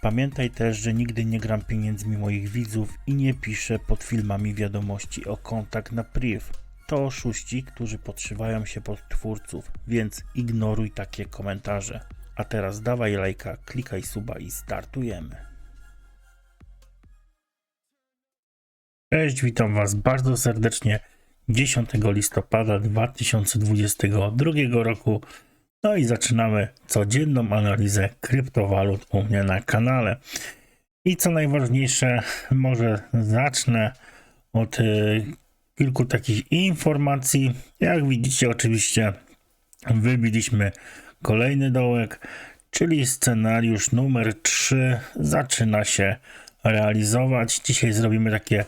Pamiętaj też, że nigdy nie gram pieniędzmi moich widzów i nie piszę pod filmami wiadomości o kontakt na priv. To oszuści, którzy podszywają się pod twórców, więc ignoruj takie komentarze. A teraz dawaj lajka, klikaj suba i startujemy. Cześć, witam Was bardzo serdecznie 10 listopada 2022 roku. No i zaczynamy codzienną analizę kryptowalut u mnie na kanale. I co najważniejsze, może zacznę od y, kilku takich informacji. Jak widzicie, oczywiście wybiliśmy kolejny dołek, czyli scenariusz numer 3 zaczyna się realizować. Dzisiaj zrobimy takie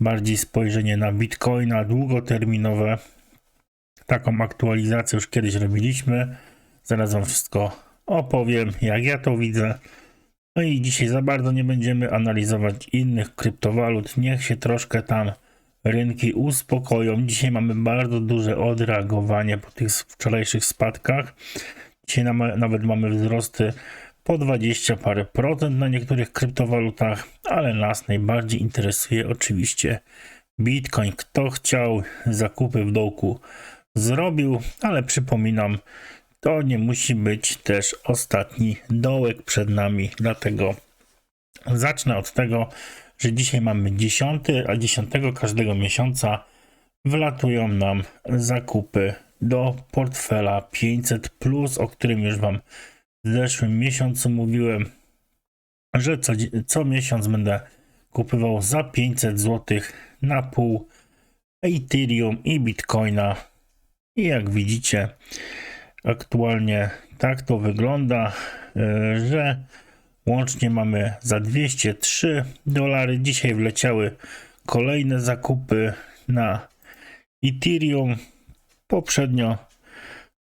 bardziej spojrzenie na Bitcoina długoterminowe. Taką aktualizację już kiedyś robiliśmy. Zaraz Wam wszystko opowiem, jak ja to widzę. No i dzisiaj za bardzo nie będziemy analizować innych kryptowalut. Niech się troszkę tam rynki uspokoją. Dzisiaj mamy bardzo duże odreagowanie po tych wczorajszych spadkach. Dzisiaj nawet mamy wzrosty po 20 parę procent na niektórych kryptowalutach, ale nas najbardziej interesuje oczywiście Bitcoin. Kto chciał zakupy w dołku zrobił, ale przypominam, to nie musi być też ostatni dołek przed nami, dlatego zacznę od tego, że dzisiaj mamy 10, a 10 każdego miesiąca wlatują nam zakupy do portfela 500, o którym już Wam w zeszłym miesiącu mówiłem, że co, co miesiąc będę kupywał za 500 zł na pół Ethereum i Bitcoina. I jak widzicie, aktualnie tak to wygląda, e, że łącznie mamy za 203 dolary. Dzisiaj wleciały kolejne zakupy na Ethereum. Poprzednio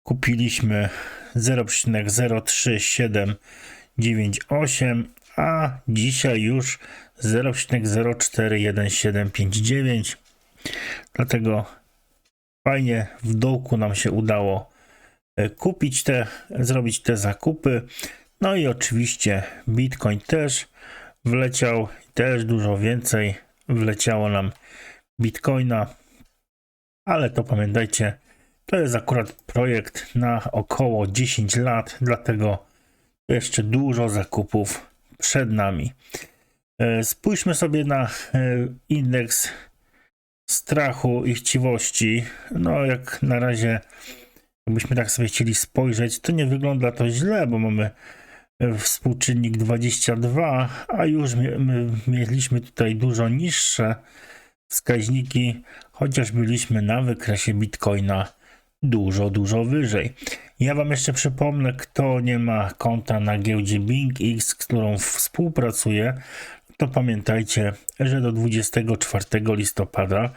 kupiliśmy 0,03798, a dzisiaj już 0,041759. Dlatego fajnie w dołku nam się udało e, kupić te, zrobić te zakupy. No i oczywiście Bitcoin też wleciał, też dużo więcej wleciało nam Bitcoina, ale to pamiętajcie, to jest akurat projekt na około 10 lat, dlatego jeszcze dużo zakupów przed nami. E, spójrzmy sobie na e, indeks strachu i chciwości. No, jak na razie, jakbyśmy tak sobie chcieli spojrzeć, to nie wygląda to źle, bo mamy e, współczynnik 22, a już my, my mieliśmy tutaj dużo niższe wskaźniki, chociaż byliśmy na wykresie Bitcoina dużo, dużo wyżej. Ja Wam jeszcze przypomnę, kto nie ma konta na giełdzie BingX, z którą współpracuję, to pamiętajcie, że do 24 listopada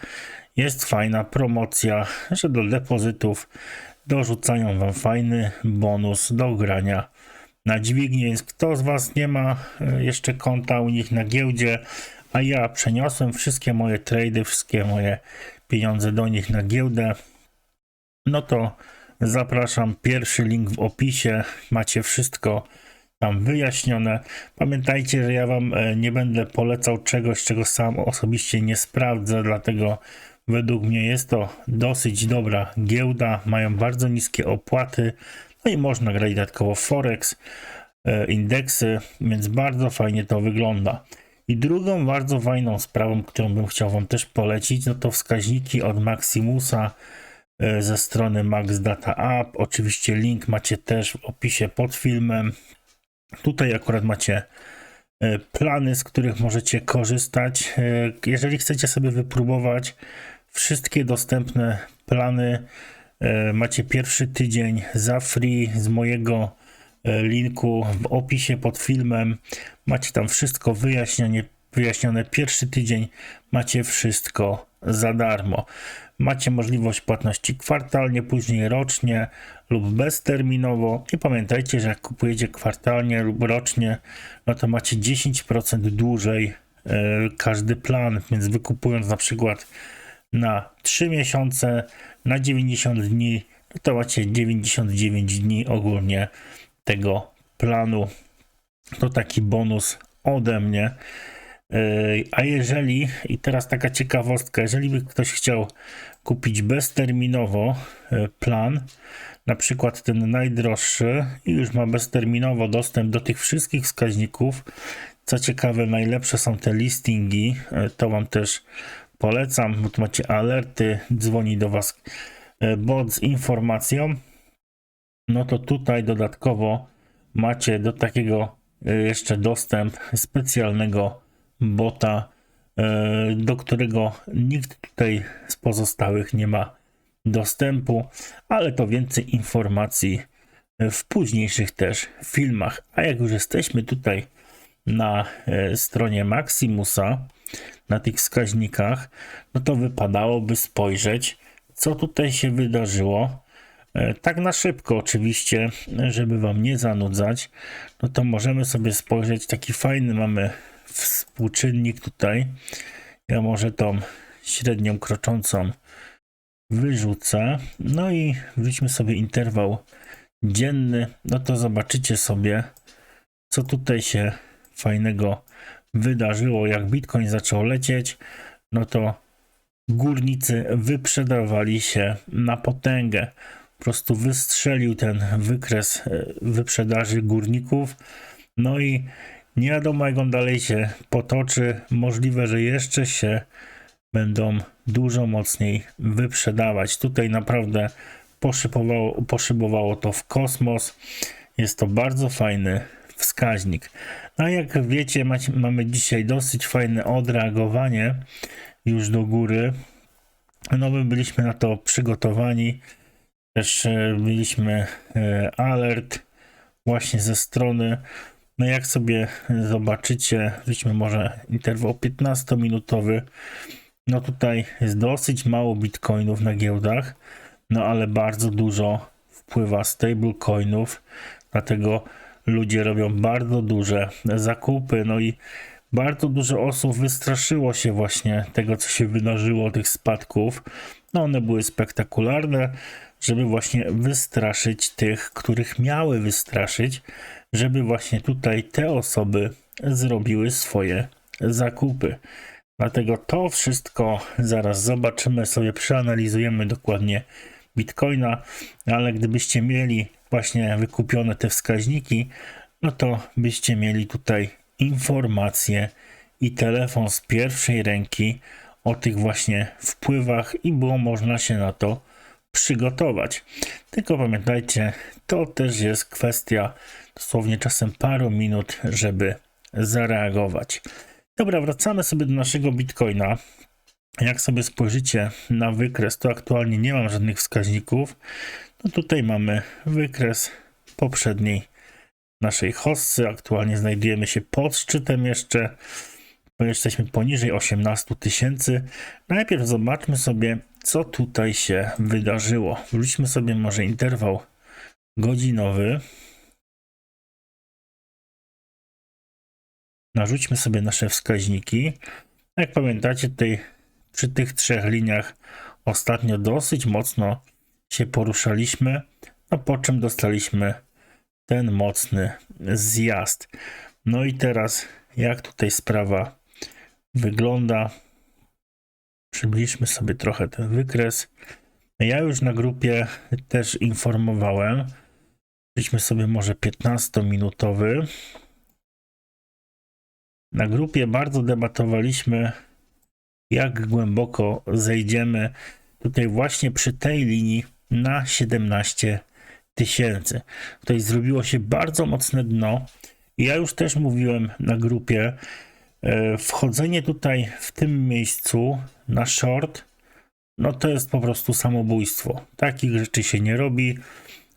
jest fajna promocja, że do depozytów dorzucają Wam fajny bonus do grania na dźwignię. Więc kto z Was nie ma e, jeszcze konta u nich na giełdzie, a ja przeniosłem wszystkie moje trady, wszystkie moje pieniądze do nich na giełdę, no to zapraszam. Pierwszy link w opisie. Macie wszystko tam wyjaśnione. Pamiętajcie, że ja Wam e, nie będę polecał czegoś, czego sam osobiście nie sprawdzę, dlatego według mnie jest to dosyć dobra giełda. Mają bardzo niskie opłaty, no i można grać dodatkowo Forex, e, indeksy, więc bardzo fajnie to wygląda. I drugą bardzo fajną sprawą, którą bym chciał Wam też polecić, no to wskaźniki od Maximusa e, ze strony Max Data App. Oczywiście link macie też w opisie pod filmem. Tutaj akurat macie e, plany, z których możecie korzystać. E, Jeżeli chcecie sobie wypróbować wszystkie dostępne plany, e, macie pierwszy tydzień za free z mojego linku w opisie pod filmem. Macie tam wszystko wyjaśnione. Pierwszy tydzień macie wszystko za darmo. Macie możliwość płatności kwartalnie, później rocznie lub bezterminowo. I pamiętajcie, że jak kupujecie kwartalnie lub rocznie, no to macie 10% dłużej e, każdy plan, więc wykupując na przykład na 3 miesiące, na 90 dni, no to macie 99 dni ogólnie tego planu. To taki bonus ode mnie. Yy, A jeżeli, i teraz taka ciekawostka, jeżeli by ktoś chciał kupić bezterminowo yy, plan, na przykład ten najdroższy i już ma bezterminowo dostęp do tych wszystkich wskaźników, co ciekawe, najlepsze są te listingi, yy, to Wam też polecam, bo tu macie alerty, dzwoni do Was bot z informacją, no to tutaj dodatkowo macie do takiego jeszcze dostęp specjalnego bota, y, do którego nikt tutaj z pozostałych nie ma dostępu, ale to więcej informacji w późniejszych też filmach. A jak już jesteśmy tutaj na y, stronie Maximusa, na tych wskaźnikach, no to wypadałoby spojrzeć, co tutaj się wydarzyło. E, Tak na szybko, oczywiście, żeby Wam nie zanudzać, no to możemy sobie spojrzeć. Taki fajny mamy współczynnik tutaj. Ja może tą średnią kroczącą wyrzucę. No i wróćmy sobie interwał dzienny. No to zobaczycie sobie, co tutaj się fajnego wydarzyło. Jak Bitcoin zaczął lecieć, no to górnicy wyprzedawali się na potęgę po prostu wystrzelił ten wykres e, wyprzedaży górników. No i nie wiadomo, jak on dalej się potoczy. Możliwe, że jeszcze się będą dużo mocniej wyprzedawać. Tutaj naprawdę poszybowało, poszybowało to w kosmos. Jest to bardzo fajny wskaźnik. No jak wiecie, macie, mamy dzisiaj dosyć fajne odreagowanie już do góry. No my byliśmy na to przygotowani. Też e, mieliśmy e, alert właśnie ze strony. No jak sobie zobaczycie, weźmy może interwał 15-minutowy. No tutaj jest dosyć mało bitcoinów na giełdach, no ale bardzo dużo wpływa stablecoinów, dlatego ludzie robią bardzo duże zakupy, no i bardzo dużo osób wystraszyło się właśnie tego, co się wydarzyło, tych spadków. No one były spektakularne, żeby właśnie wystraszyć tych, których miały wystraszyć, żeby właśnie tutaj te osoby zrobiły swoje zakupy. Dlatego to wszystko zaraz zobaczymy sobie, przeanalizujemy dokładnie Bitcoina, ale gdybyście mieli właśnie wykupione te wskaźniki, no to byście mieli tutaj informacje i telefon z pierwszej ręki o tych właśnie wpływach i było można się na to przygotować. Tylko pamiętajcie, to też jest kwestia dosłownie czasem paru minut, żeby zareagować. Dobra, wracamy sobie do naszego Bitcoina. Jak sobie spojrzycie na wykres, to aktualnie nie mam żadnych wskaźników. No tutaj mamy wykres poprzedniej naszej hossy. Aktualnie znajdujemy się pod szczytem jeszcze. Jesteśmy poniżej 18 tysięcy. Najpierw zobaczmy sobie, co tutaj się wydarzyło. Wróćmy sobie może interwał godzinowy. Narzućmy sobie nasze wskaźniki. Jak pamiętacie, tutaj przy tych trzech liniach ostatnio dosyć mocno się poruszaliśmy, a po czym dostaliśmy ten mocny zjazd. No i teraz, jak tutaj sprawa wygląda? Przybliżmy sobie trochę ten wykres. Ja już na grupie też informowałem. Weźmy sobie może 15-minutowy. na grupie bardzo debatowaliśmy, jak głęboko zejdziemy tutaj właśnie przy tej linii na 17 tysięcy. Tutaj zrobiło się bardzo mocne dno. Ja już też mówiłem na grupie, wchodzenie tutaj w tym miejscu na short, no to jest po prostu samobójstwo. Takich rzeczy się nie robi.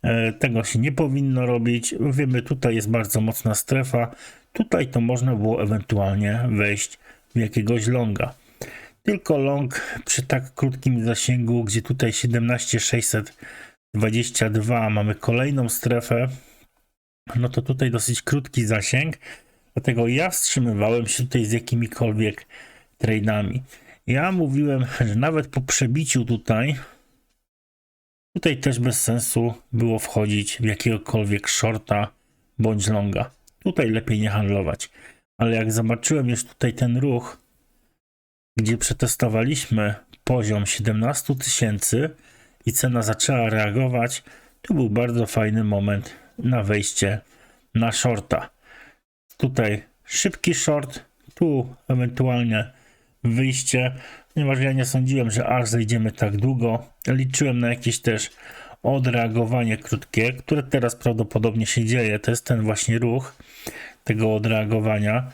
E, Tego się nie powinno robić. Wiemy, tutaj jest bardzo mocna strefa. Tutaj to można było ewentualnie wejść w jakiegoś longa. Tylko long przy tak krótkim zasięgu, gdzie tutaj 17622 mamy kolejną strefę, no to tutaj dosyć krótki zasięg. Dlatego ja wstrzymywałem się tutaj z jakimikolwiek trade'ami. Ja mówiłem, że nawet po przebiciu tutaj Tutaj też bez sensu było wchodzić w jakiegokolwiek shorta bądź longa. Tutaj lepiej nie handlować. Ale jak zobaczyłem już tutaj ten ruch, gdzie przetestowaliśmy poziom 17 tysięcy i cena zaczęła reagować, to był bardzo fajny moment na wejście na shorta. Tutaj szybki short, tu ewentualnie wyjście, ponieważ ja nie sądziłem, że aż zejdziemy tak długo. Liczyłem na jakieś też odreagowanie krótkie, które teraz prawdopodobnie się dzieje. To jest ten właśnie ruch tego odreagowania.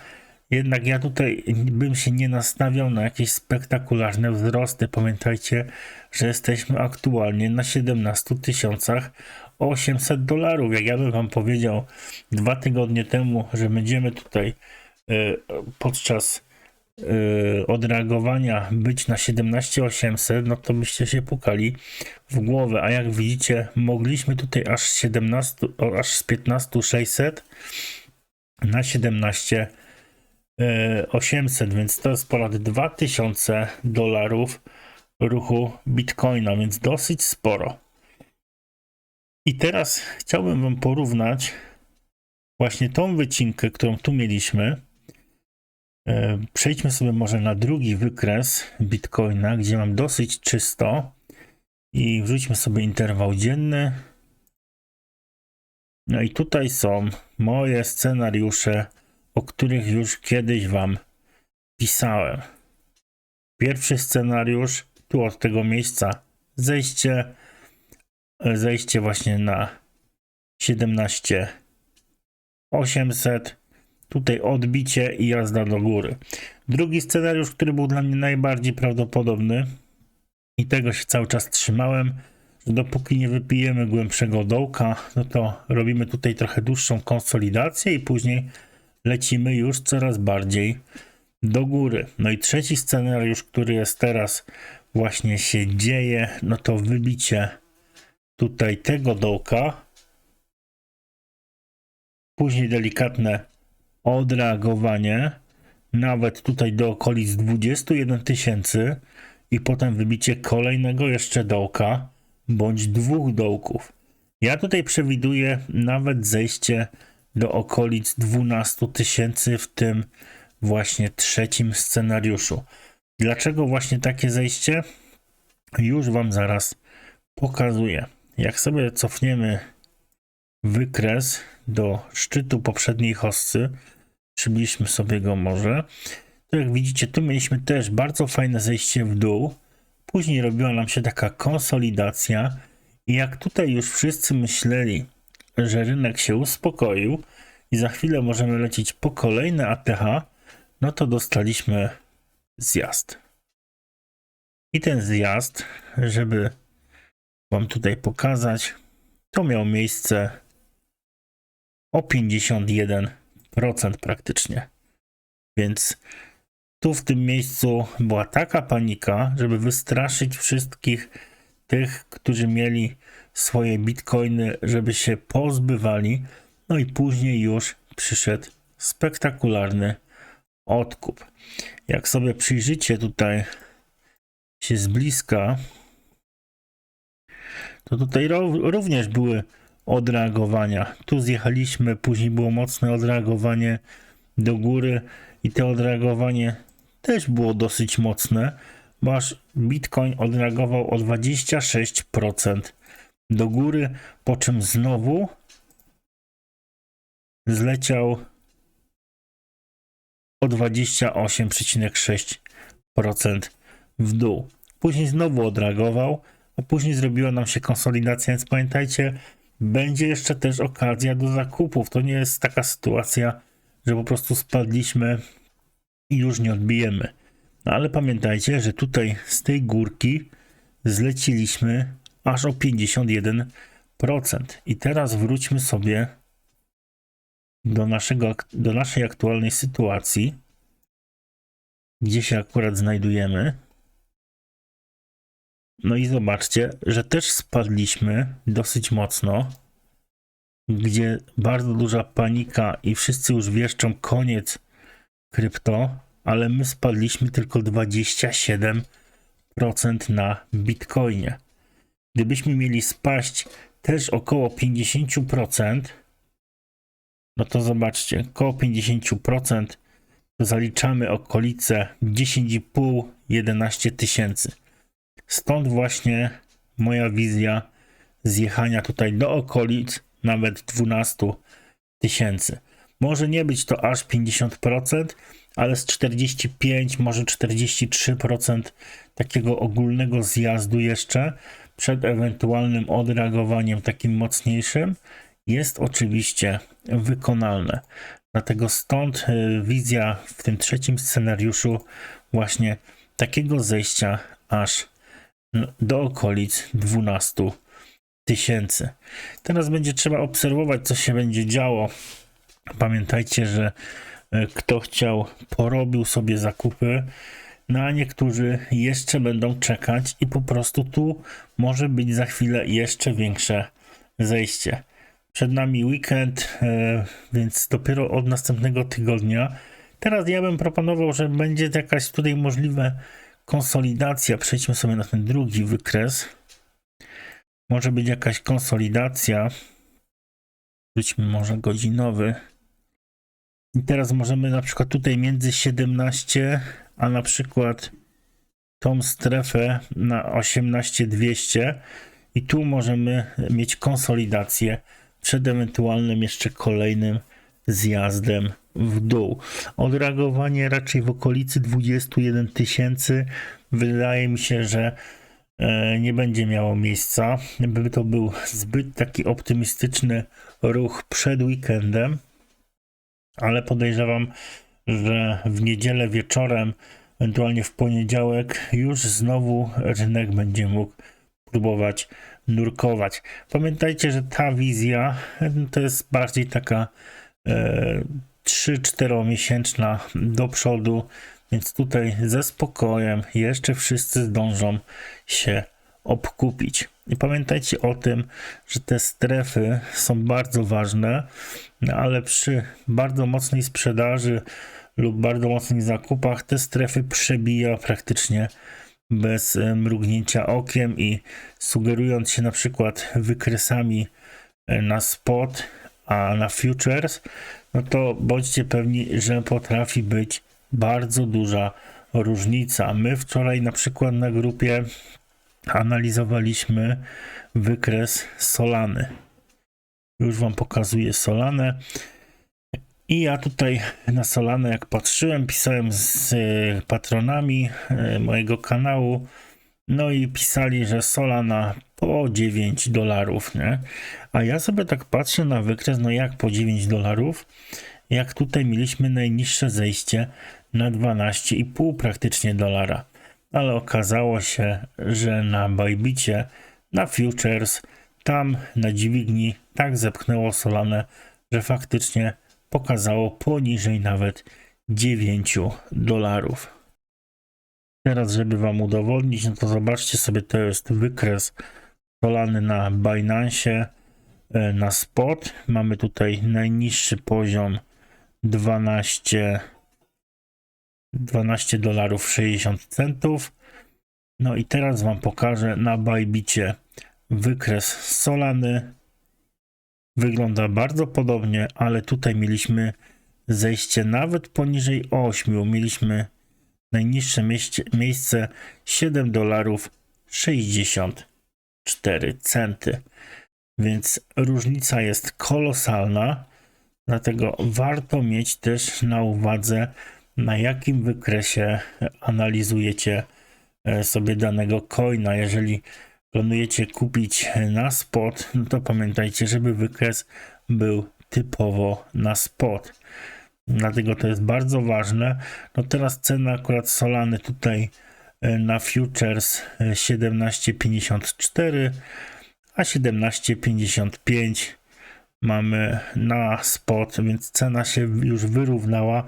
Jednak ja tutaj bym się nie nastawiał na jakieś spektakularne wzrosty. Pamiętajcie, że jesteśmy aktualnie na 17 tysiącach 800 dolarów. Jak ja bym wam powiedział dwa tygodnie temu, że będziemy tutaj e, podczas yy, odreagowania być na 17800, no to byście się pukali w głowę. A jak widzicie, mogliśmy tutaj aż 17, o, aż z 15600 na 17 yy, 800, więc to jest ponad 2000 dolarów ruchu Bitcoina, więc dosyć sporo. I teraz chciałbym Wam porównać właśnie tą wycinkę, którą tu mieliśmy, E, Przejdźmy sobie może na drugi wykres Bitcoina, gdzie mam dosyć czysto i wrzućmy sobie interwał dzienny. No i tutaj są moje scenariusze, o których już kiedyś Wam pisałem. Pierwszy scenariusz, tu od tego miejsca zejście, zejście właśnie na 17 800 Tutaj odbicie i jazda do góry. Drugi scenariusz, który był dla mnie najbardziej prawdopodobny i tego się cały czas trzymałem, że dopóki nie wypijemy głębszego dołka, no to robimy tutaj trochę dłuższą konsolidację i później lecimy już coraz bardziej do góry. No i trzeci scenariusz, który jest teraz właśnie się dzieje, no to wybicie tutaj tego dołka, później delikatne odreagowanie nawet tutaj do okolic 21 tysięcy i potem wybicie kolejnego jeszcze dołka bądź dwóch dołków. Ja tutaj przewiduję nawet zejście do okolic 12 tysięcy w tym właśnie trzecim scenariuszu. Dlaczego właśnie takie zejście? Już Wam zaraz pokazuję. Jak sobie cofniemy wykres do szczytu poprzedniej hossy, przybliżmy sobie go może. To jak widzicie, tu mieliśmy też bardzo fajne zejście w dół. Później robiła nam się taka konsolidacja i jak tutaj już wszyscy myśleli, że rynek się uspokoił i za chwilę możemy lecieć po kolejne ATH, no to dostaliśmy zjazd. I ten zjazd, żeby Wam tutaj pokazać, to miał miejsce o 51 procent praktycznie. Więc tu w tym miejscu była taka panika, żeby wystraszyć wszystkich tych, którzy mieli swoje bitcoiny, żeby się pozbywali. No i później już przyszedł spektakularny odkup. Jak sobie przyjrzycie tutaj się z bliska, to tutaj również były odreagowania. Tu zjechaliśmy, później było mocne odreagowanie do góry i to odreagowanie też było dosyć mocne, bo aż Bitcoin odreagował o 26% do góry, po czym znowu zleciał o 28,6% w dół. Później znowu odreagował, a później zrobiła nam się konsolidacja, więc pamiętajcie, będzie jeszcze też okazja do zakupów. To nie jest taka sytuacja, że po prostu spadliśmy i już nie odbijemy. No ale pamiętajcie, że tutaj z tej górki zleciliśmy aż o 51%. I teraz wróćmy sobie do, naszego, do naszej aktualnej sytuacji, gdzie się akurat znajdujemy. No i zobaczcie, że też spadliśmy dosyć mocno, gdzie bardzo duża panika i wszyscy już wieszczą koniec krypto, ale my spadliśmy tylko 27% na Bitcoinie. Gdybyśmy mieli spaść też około 50%, no to zobaczcie, około 50% to zaliczamy okolice 10,5-11 tysięcy. Stąd właśnie moja wizja zjechania tutaj do okolic nawet 12 tysięcy. Może nie być to aż 50%, ale z 45, może 43% takiego ogólnego zjazdu jeszcze przed ewentualnym odreagowaniem takim mocniejszym jest oczywiście wykonalne. Dlatego stąd y, wizja w tym trzecim scenariuszu właśnie takiego zejścia aż do okolic 12 tysięcy. Teraz będzie trzeba obserwować, co się będzie działo. Pamiętajcie, że y, kto chciał, porobił sobie zakupy, no a niektórzy jeszcze będą czekać i po prostu tu może być za chwilę jeszcze większe zejście. Przed nami weekend, e, więc dopiero od następnego tygodnia. Teraz ja bym proponował, że będzie jakaś tutaj możliwa konsolidacja. Przejdźmy sobie na ten drugi wykres. Może być jakaś konsolidacja. Wróćmy może godzinowy. I teraz możemy na przykład tutaj między 17, a na przykład tą strefę na 18200 i tu możemy mieć konsolidację przed ewentualnym jeszcze kolejnym zjazdem w dół. Odreagowanie raczej w okolicy 21 tysięcy. Wydaje mi się, że e, nie będzie miało miejsca. By to był zbyt taki optymistyczny ruch przed weekendem, ale podejrzewam, że w niedzielę wieczorem, ewentualnie w poniedziałek, już znowu rynek będzie mógł próbować nurkować. Pamiętajcie, że ta wizja to jest bardziej taka e, 3-4 miesięczna do przodu, więc tutaj ze spokojem jeszcze wszyscy zdążą się obkupić. I pamiętajcie o tym, że te strefy są bardzo ważne, ale przy bardzo mocnej sprzedaży lub bardzo mocnych zakupach te strefy przebija praktycznie bez e, mrugnięcia okiem i sugerując się na przykład wykresami e, na spot, a na futures, no to bądźcie pewni, że potrafi być bardzo duża różnica. My wczoraj na przykład na grupie analizowaliśmy wykres Solany. Już Wam pokazuję Solanę. I ja tutaj na Solanę, jak patrzyłem, pisałem z patronami e, mojego kanału, no i pisali, że Solana po 9 dolarów, nie? A ja sobie tak patrzę na wykres, no jak po 9 dolarów, jak tutaj mieliśmy najniższe zejście na 12,5 praktycznie dolara. Ale okazało się, że na Bybicie, na Futures, tam na dźwigni tak zepchnęło Solanę, że faktycznie pokazało poniżej nawet 9 dolarów. Teraz, żeby Wam udowodnić, no to zobaczcie sobie, to jest wykres solany na Binance, e, na spot. Mamy tutaj najniższy poziom 12 12 dolarów 60 centów. No i teraz Wam pokażę na Bybicie wykres solany Wygląda bardzo podobnie, ale tutaj mieliśmy zejście nawet poniżej 8. Mieliśmy najniższe miejsce 7 dolarów 64 centy. Więc różnica jest kolosalna, dlatego warto mieć też na uwadze na jakim wykresie analizujecie e, sobie danego coina. Jeżeli planujecie kupić na spot, no to pamiętajcie, żeby wykres był typowo na spot. Dlatego to jest bardzo ważne. No teraz cena akurat Solany tutaj e, na futures e, 17,54, a 17,55 mamy na spot, więc cena się już wyrównała,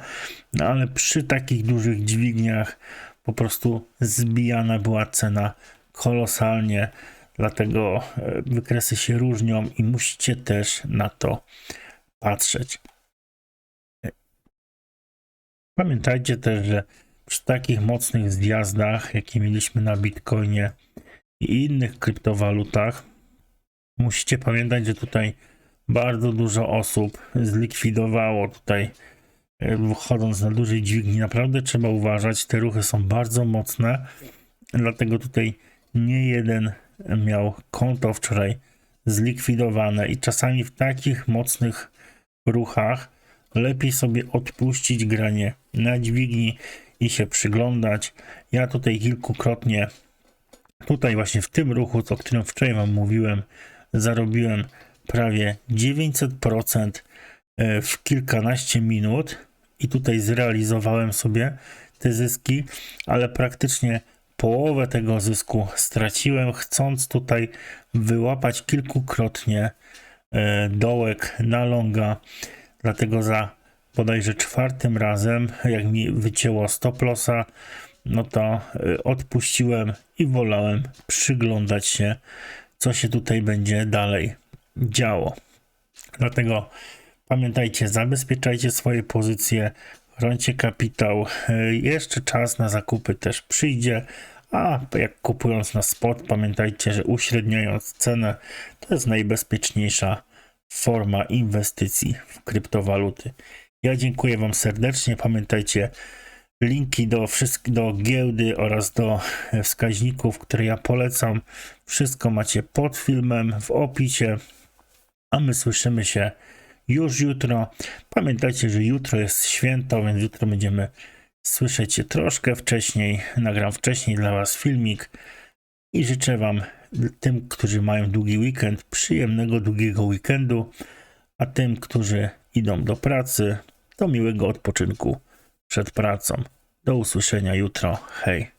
no ale przy takich dużych dźwigniach po prostu zbijana była cena kolosalnie, dlatego e, wykresy się różnią i musicie też na to patrzeć. Pamiętajcie też, że przy takich mocnych zjazdach, jakie mieliśmy na Bitcoinie i innych kryptowalutach, musicie pamiętać, że tutaj bardzo dużo osób zlikwidowało tutaj, e, wchodząc na dużej dźwigni. Naprawdę trzeba uważać, te ruchy są bardzo mocne, dlatego tutaj nie jeden miał konto wczoraj zlikwidowane i czasami w takich mocnych ruchach lepiej sobie odpuścić granie na dźwigni i się przyglądać. Ja tutaj kilkukrotnie, tutaj właśnie w tym ruchu, o którym wczoraj Wam mówiłem, zarobiłem prawie 900% e, w kilkanaście minut i tutaj zrealizowałem sobie te zyski, ale praktycznie połowę tego zysku straciłem, chcąc tutaj wyłapać kilkukrotnie e, dołek na longa. Dlatego za bodajże czwartym razem, jak mi wycięło stop lossa, no to y, odpuściłem i wolałem przyglądać się, co się tutaj będzie dalej działo. Dlatego pamiętajcie, zabezpieczajcie swoje pozycje, chroncie kapitał. Y, Jeszcze czas na zakupy też przyjdzie, a jak kupując na spot, pamiętajcie, że uśredniając cenę to jest najbezpieczniejsza forma inwestycji w kryptowaluty. Ja dziękuję Wam serdecznie. Pamiętajcie, linki do, wszystk- do giełdy oraz do e, wskaźników, które ja polecam. Wszystko macie pod filmem w opisie. A my słyszymy się już jutro. Pamiętajcie, że jutro jest święto, więc jutro będziemy słyszeć się troszkę wcześniej. Nagram wcześniej dla Was filmik i życzę Wam, tym, którzy mają długi weekend, przyjemnego długiego weekendu, a tym, którzy idą do pracy, to miłego odpoczynku przed pracą. Do usłyszenia jutro. Hej.